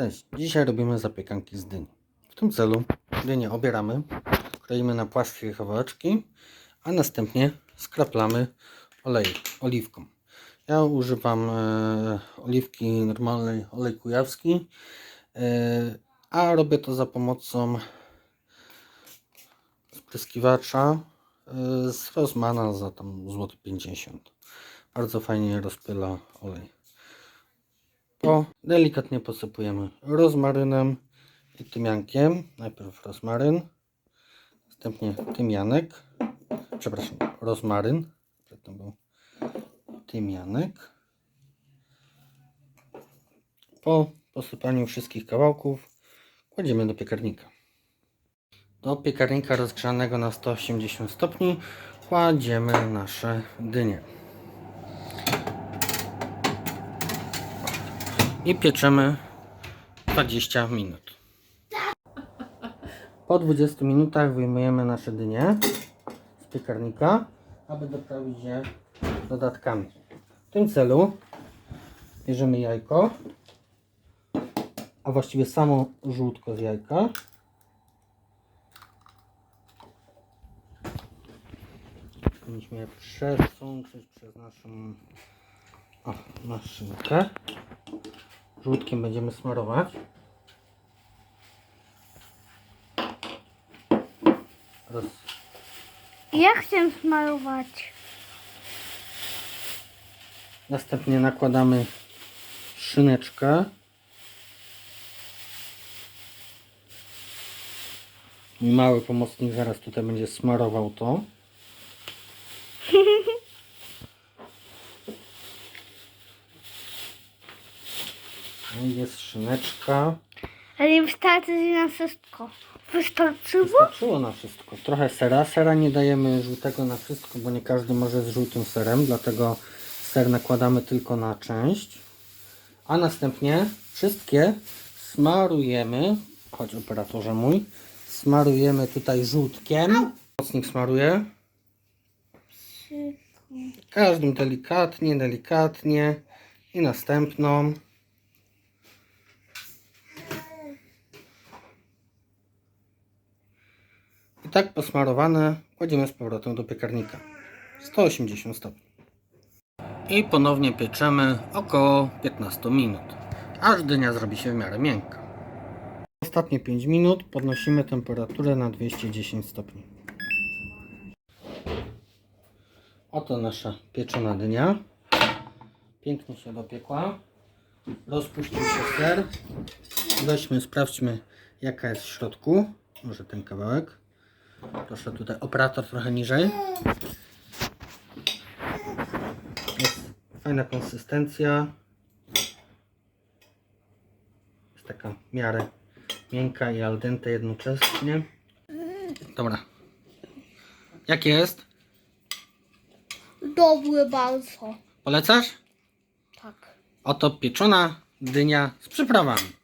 Cześć, dzisiaj robimy zapiekanki z dyni. W tym celu dynię obieramy, kroimy na płaskie kawałeczki, a następnie skraplamy olej, oliwką. Ja używam e, oliwki normalnej, olej kujawski, e, a robię to za pomocą spryskiwacza e, z Rossmana za tam złoty 50. Bardzo fajnie rozpyla olej. To delikatnie posypujemy rozmarynem i tymiankiem. Najpierw rozmaryn, następnie tymianek. Przepraszam, rozmaryn. Przedtem był tymianek. Po posypaniu wszystkich kawałków kładziemy do piekarnika. Do piekarnika rozgrzanego na 180 stopni kładziemy nasze dynie. I pieczemy 20 minut. Po 20 minutach wyjmujemy nasze dynie z piekarnika, aby doprawić je dodatkami. W tym celu bierzemy jajko, a właściwie samo żółtko z jajka. Powinniśmy je przesunąć przez naszą o, maszynkę. Żółtkiem będziemy smarować. Roz... Ja chcę smarować. Następnie nakładamy szyneczkę. Mały pomocnik zaraz tutaj będzie smarował to. No i Jest szyneczka. Ale nie wystarczy na wszystko. Wystarczyło? Wystarczyło na wszystko. Trochę sera. Sera nie dajemy żółtego na wszystko, bo nie każdy może z żółtym serem, dlatego ser nakładamy tylko na część. A następnie wszystkie smarujemy, chodź operatorze mój, smarujemy tutaj żółtkiem. Mocnik smaruje. Każdym delikatnie, delikatnie i następną. Tak posmarowane kładziemy z powrotem do piekarnika. 180 stopni. I ponownie pieczemy około 15 minut, aż dynia zrobi się w miarę miękka. Ostatnie 5 minut podnosimy temperaturę na 210 stopni. Oto nasza pieczona dynia. Pięknie się dopiekła. Rozpuścił się ser. Weźmy, sprawdźmy jaka jest w środku. Może ten kawałek. Proszę tutaj operator trochę niżej. Jest fajna konsystencja. Jest taka w miarę miękka i al dente jednocześnie. Dobra. Jakie jest? Dobry bardzo. Polecasz? Tak. Oto pieczona dynia z przyprawami.